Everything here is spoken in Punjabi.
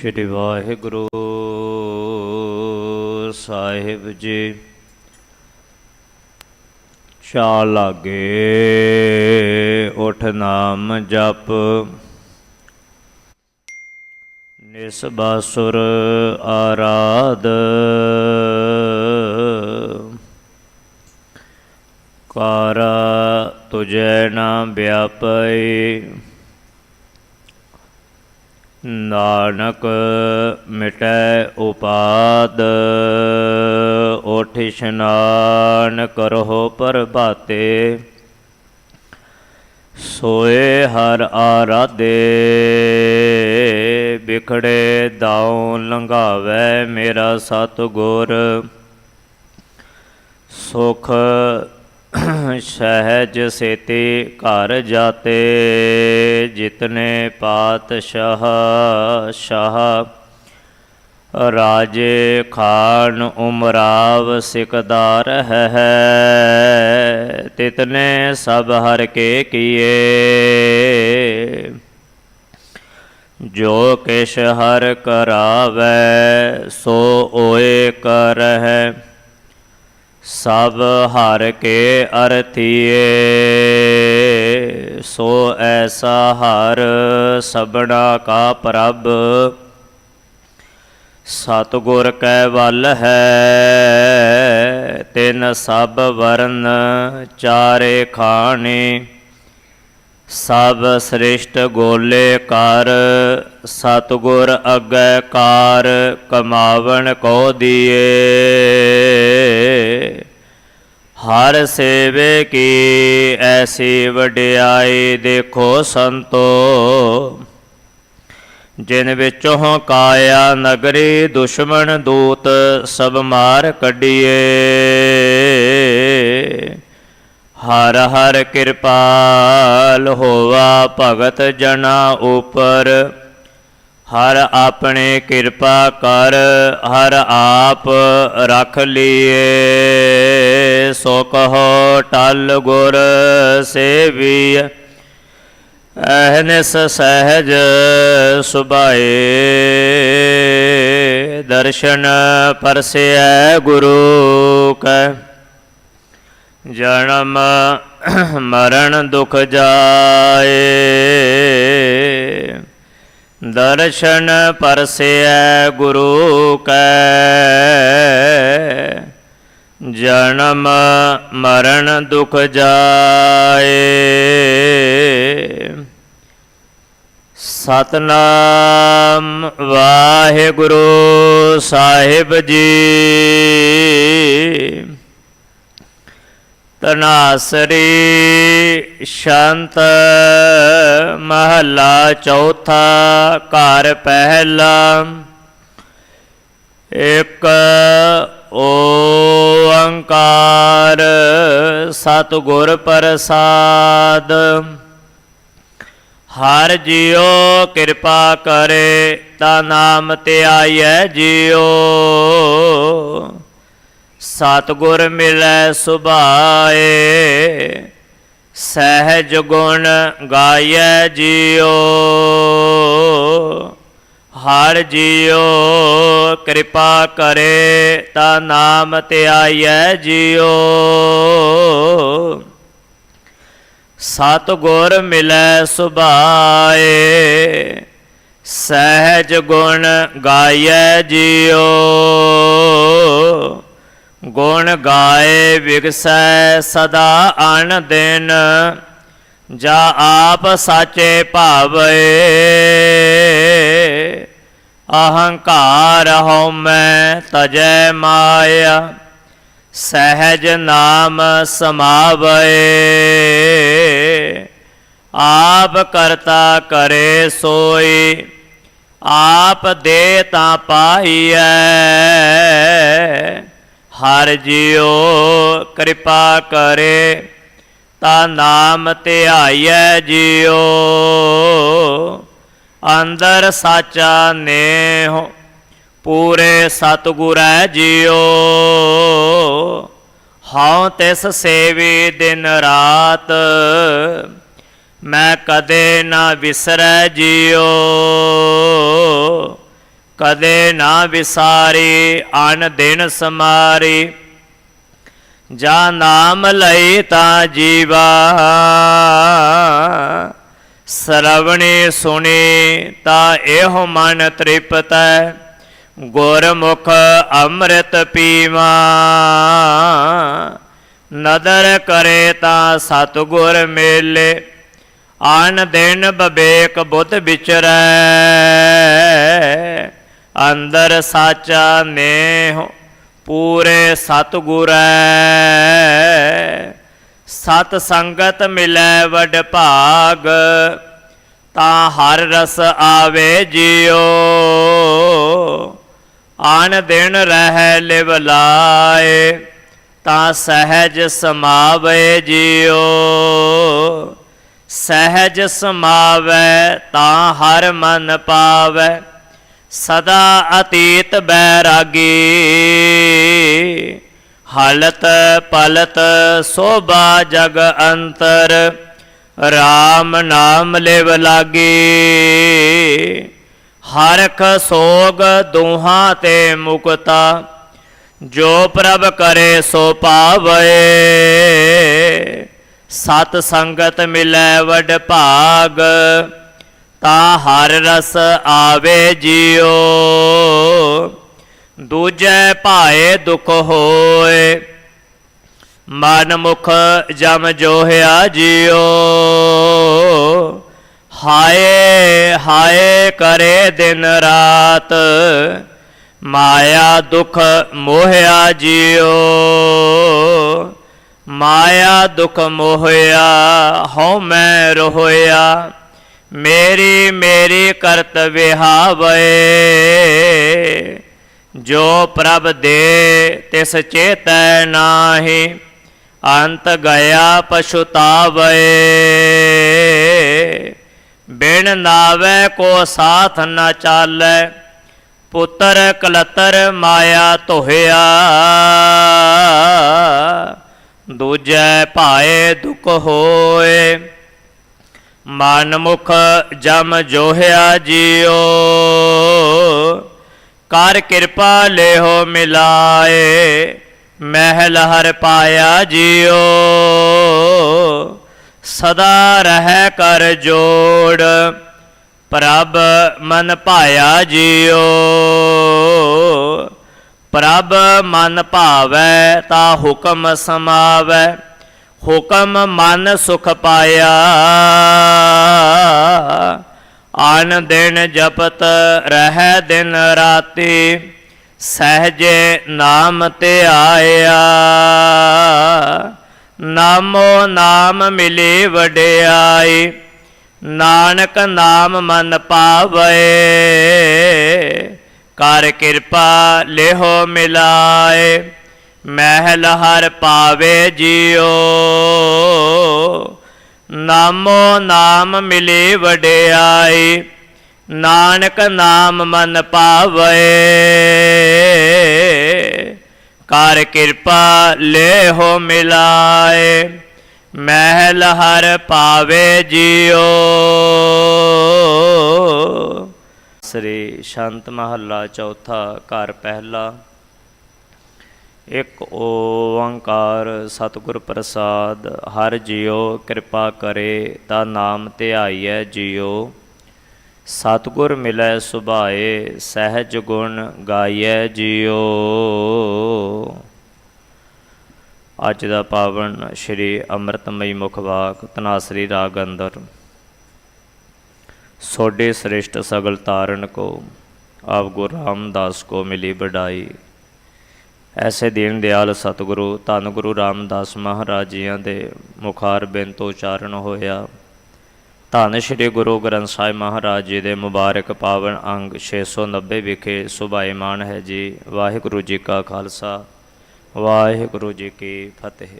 ਸ਼੍ਰੀ ਵਾਹਿਗੁਰੂ ਸਾਹਿਬ ਜੀ। ਚਾ ਲਾਗੇ ਉਠ ਨਾਮ ਜਪ। ਨਿਸਬਾਸੁਰ ਆਰਾਧ। ਕਾਰਾ ਤੁਜੈ ਨਾ ਵਿਆਪਈ ਨਾਨਕ ਮਿਟੈ ਉਪਾਦ ਉਠ ਇਸ਼ਨਾਨ ਕਰੋ ਪ੍ਰਭਾਤੇ। ਸੋਏ ਹਰ ਆਰਾਧੇ, ਬਿਖੜੇ ਦਾਉ ਲੰਘਾਵੇ ਮੇਰਾ ਸਤਿਗੁਰ। ਸੁਖ ਸਹਿਜ ਸੇਤੀ ਘਰ ਜਾਤੇ, ਜਿਤਨੇ ਪਾਤਸ਼ਾਹ ਸ਼ਾਹ। ਰਾਜੇ ਖਾਨ ਉਮਰਾਵ ਸਿਕਦਾਰ ਹੈ, ਤਿਤਨੇ ਸਭ ਹਰ ਕੇ ਕੀਏ। ਜੋ ਕਿਛ ਹਰ ਕਰਾਵੇ, ਸੋ ਓਏ ਕਰਹਿ। ਸਭ ਹਰ ਕੇ ਅਰਥੀਏ, ਸੋ ਐਸਾ ਹਰ ਸਬੜਾ ਕਾ ਪ੍ਰਭ। ਸਤਗੁਰ ਕੈ ਵੱਲ ਹੈ, ਤਿਨ ਸਭ ਵਰਨ ਚਾਰੇ ਖਾਣੇ। ਸਭ ਸ੍ਰਿਸ਼ਟ ਗੋਲੇ ਕਰ, ਸਤਗੁਰ ਅਗੈ ਕਾਰ ਕਮਾਵਣ ਕੋ ਦੀਏ। ਹਰ ਸੇਵੇ ਕੀ, ਐਸੀ ਵਡਿਆਈ ਦੇਖੋ ਸੰਤੋ। ਜਿਨ ਵਿੱਚੋਂ ਕਾਇਆ ਨਗਰੀ ਦੁਸ਼ਮਣ ਦੂਤ, ਸਭ ਮਾਰ ਕੱਢੀਏ। ਹਰ ਹਰ ਕਿਰਪਾਲ ਹੋਵਾ ਭਗਤ ਜਨਾ ਉਪਰ। ਹਰ ਆਪਣੇ ਕਿਰਪਾ ਕਰ, ਹਰ ਆਪ ਰਖ ਲੀਏ। ਸੋ ਕਹੋ, ਟਲ ਗੁਰ ਸੇਵੀਐ। ਅਹਨਿਸ ਸਹਿਜ ਸੁਭਾਏ। ਦਰਸ਼ਨ ਪਰਸਿਐ ਗੁਰੂ ਕੈ। ਜਨਮ ਮਰਨ ਦੁਖ ਜਾਏ। ਦਰਸ਼ਨ ਪਰਸਿਐ ਗੁਰੂ ਕੈ। ਜਨਮ ਮਰਨ ਦੁਖ ਜਾਏ। ਸਤਨਾਮ ਵਾਹਿਗੁਰੂ ਸਾਹਿਬ ਜੀ। ਤਨਾਸਰੀ ਸ਼ੰਤ ਮਹਲਾ ਚੌਥਾ ਘਰ ਪਹਿਲਾ ਇਕ ਓੰਕਾਰ ਸਤਿਗੁਰ ਪ੍ਰਸਾਦ। ਹਰ ਜਿਉ ਕਿਰਪਾ ਕਰੇ ਤਾ ਨਾਮ ਧਿਆਈਐ ਜਿਉ। ਸਤਿਗੁਰ ਮਿਲੈ ਸੁਭਾਏ, ਸਹਿਜ ਗੁਣ ਗਾਇਐ ਜਿਉ ਹਰ ਜਿਉ ਕਿਰਪਾ ਕਰੇ ਤਾ ਨਾਮ ਧਿਆਈਐ ਜਿਉ ਸਤਿਗੁਰ ਮਿਲੈ ਸੁਭਾਏ, ਸਹਿਜ ਗੁਣ ਗਾਇਐ ਜਿਉ ਗੁਣ ਗਾਏ ਵਿਗਸੈ ਸਦਾ ਅਣ ਦਿਨ, ਜਾ ਆਪ ਸਾਚੇ ਭਾਵੇ ਅਹੰਕਾਰ ਹਉਮੈ ਤਜੈ ਮਾਇਆ, ਸਹਿਜ ਨਾਮ ਸਮਾਵੈ ਆਪ ਕਰਤਾ ਕਰੇ ਸੋਈ, ਆਪ ਦੇ ਤਾਂ ਪਾਈਐ। ਹਰ ਜਿਉ ਕਿਰਪਾ ਕਰੇ, ਤਾ ਨਾਮ ਧਿਆਈਐ ਜਿਉ। ਅੰਦਰ ਸਾਚਾ ਨੇਹ, ਪੂਰੇ ਸਤਿਗੁਰੈ ਜਿਉ। ਹਉ ਤਿਸ ਸੇਵੀ ਦਿਨ ਰਾਤ, ਮੈਂ ਕਦੇ ਨਾ ਵਿਸਰੈ ਜਿਉ। ਕਦੇ ਨਾ ਵਿਸਾਰੀ ਅਨ ਦਿਨ ਸਮਾਰੀ। ਜਾ ਨਾਮ ਲਈ ਤਾਂ ਜੀਵਾ। ਸਰਵਣੇ ਸੁਣੇ ਤਾਂ ਇਹੋ ਮਨ ਤ੍ਰਿਪਤੈ। ਗੁਰਮੁਖ ਅੰਮ੍ਰਿਤ ਪੀਵਾ। ਨਦਰ ਕਰੇ ਤਾਂ ਸਤਗੁਰ ਮੇਲੇ। ਆਨ ਦਿਨ ਬਵੇਕ ਬੁੱਧ ਵਿਚਰੈ। ਅੰਦਰ ਸਾਚਾ ਨੇਹ, ਪੂਰੇ ਸਤਗੁਰੈ। ਸਤ ਸੰਗਤ ਮਿਲੈ ਵਡ ਭਾਗ, ਤਾਂ ਹਰ ਰਸ ਆਵੇ ਜਿਉ। ਆਣ ਦਿਨ ਰਹਿ ਲਿਵ ਲਾਏ, ਤਾਂ ਸਹਿਜ ਸਮਾਵੇ ਜਿਉ। ਸਹਿਜ ਸਮਾਵੇ, ਤਾਂ ਹਰ ਮਨ ਪਾਵੇ। ਸਦਾ ਅਤੀਤ ਬੈਰਾਗੀ। ਹਲਤ ਪਲਤ ਸੋਭਾ ਜਗ ਅੰਤਰ RAM ਨਾਮ ਲਿਵ ਲਾਗੀ। ਹਰਖ ਸੋਗ ਦੋਹਾਂ ਤੇ ਮੁਕਤਾ, ਜੋ ਪ੍ਰਭ ਕਰੇ ਸੋ ਪਾਵੇ ਸਤ ਸੰਗਤ ਮਿਲੈ ਵਡ ਭਾਗ। ਤਾਂ ਹਰ ਰਸ ਆਵੇ ਜਿਉ। ਦੂਜੈ ਭਾਏ ਦੁਖ ਹੋਏ। ਮਨ ਮੁਖ ਜਮ ਜੋਹਿਆ ਜਿਉ। ਹਾਏ ਹਾਏ ਕਰੇ ਦਿਨ ਰਾਤ। ਮਾਇਆ ਦੁਖ ਮੋਹਿਆ ਜਿਉ। ਮਾਇਆ ਦੁਖ ਮੋਹਿਆ, ਹਉ ਮੈਂ ਰੋਇਆ ਮੇਰੀ ਮੇਰੀ ਕਰਤ ਵਿਹਾਵੇ ਜੋ ਪ੍ਰਭ ਦੇ ਤਿਸ ਚੇਤੈ ਨਾਹੀ, ਅੰਤ ਗਿਆ ਪਛੁਤਾਵੇ ਬਿਨ ਨਾਵੇ ਕੋ ਸਾਥ ਨ ਚਾਲੈ, ਪੁੱਤਰ ਕਲਤਰ ਮਾਇਆ ਤੋਹਿਆ ਦੂਜੈ ਭਾਏ ਦੁਖ ਹੋਏ। ਮਨ ਮੁਖ ਜਮ ਜੋਹਿਆ ਜਿਉ ਕਰ ਕਿਰਪਾ ਲਿਓ ਮਿਲਾਏ, ਮਹਿਲ ਹਰ ਪਾਇਆ ਜਿਉ ਸਦਾ ਰਹਿ ਕਰ ਜੋੜ, ਪ੍ਰਭ ਮਨ ਭਾਇਆ ਜਿਉ ਪ੍ਰਭ ਮਨ ਭਾਵੈ, ਤਾ ਹੁਕਮ ਸਮਾਵੈ। ਹੁਕਮ ਮਨ ਸੁਖ ਪਾਇਆ। ਆਨ ਦਿਨ ਜਪਤ ਰਹਿ ਦਿਨ ਰਾਤੀ, ਸਹਜੇ ਨਾਮ ਤੇ ਆਇਆ। ਨਾਮੋ ਨਾਮ ਮਿਲੇ ਵਡਿਆਈ, ਨਾਨਕ ਨਾਮ ਮਨ ਪਾਵੇ। ਕਰ ਕਿਰਪਾ ਲਿਹੋ ਮਿਲਾਏ। ਮਹਿਲ ਹਰ ਪਾਵੇ ਜਿਉ। ਨਾਮੋ ਨਾਮ ਮਿਲੇ ਵਡਿਆਈ, ਨਾਨਕ ਨਾਮ ਮਨ ਪਾਵੇ। ਕਰ ਕਿਰਪਾ ਲਿਹੋ ਮਿਲਾਏ, ਮਹਿਲ ਹਰ ਪਾਵੇ ਜਿਉ। ਸ੍ਰੀ ਸ਼ਾਂਤ ਮਹੱਲਾ ਚੌਥਾ ਘਰ ਪਹਿਲਾ ਇਕ ਓੰਕਾਰ ਸਤਿਗੁਰ ਪ੍ਰਸਾਦ, ਹਰ ਜਿਉ ਕਿਰਪਾ ਕਰੇ, ਤਾ ਨਾਮ ਧਿਆਈਐ ਜਿਉ। ਸਤਿਗੁਰ ਮਿਲੈ ਸੁਭਾਏ, ਸਹਿਜ ਗੁਣ ਗਾਈਐ ਜਿਉ। ਅੱਜ ਦਾ ਪਾਵਨ ਸ਼੍ਰੀ ਅੰਮ੍ਰਿਤਮਈ ਮੁਖਵਾਕ ਤਨਾਸਰੀ ਰਾਗ ਅੰਦਰ। ਸੋਡੇ ਸ੍ਰਿਸ਼ਟ ਸਗਲ ਤਾਰਨ ਕੋ, ਆਪ ਗੁਰੂ ਰਾਮਦਾਸ ਕੋ ਮਿਲੀ ਬੜਾਈ ਐਸੇ ਦੀਨ ਦਿਆਲ ਸਤਿਗੁਰੂ, ਧੰਨ ਗੁਰੂ ਰਾਮਦਾਸ ਮਹਾਰਾਜ ਜੀਆਂ ਦੇ ਮੁਖਾਰ ਬਿਨ ਤੋਂ ਉਚਾਰਨ ਹੋਇਆ। ਧੰਨ ਸ਼੍ਰੀ ਗੁਰੂ ਗ੍ਰੰਥ ਸਾਹਿਬ ਮਹਾਰਾਜ ਜੀ ਦੇ ਮੁਬਾਰਕ ਪਾਵਨ ਅੰਗ 690 ਵਿਖੇ ਸੁਭਾਇਮਾਨ ਹੈ ਜੀ। ਵਾਹਿਗੁਰੂ ਜੀ ਕਾ ਖਾਲਸਾ, ਵਾਹਿਗੁਰੂ ਜੀ ਕੀ ਫਤਿਹ।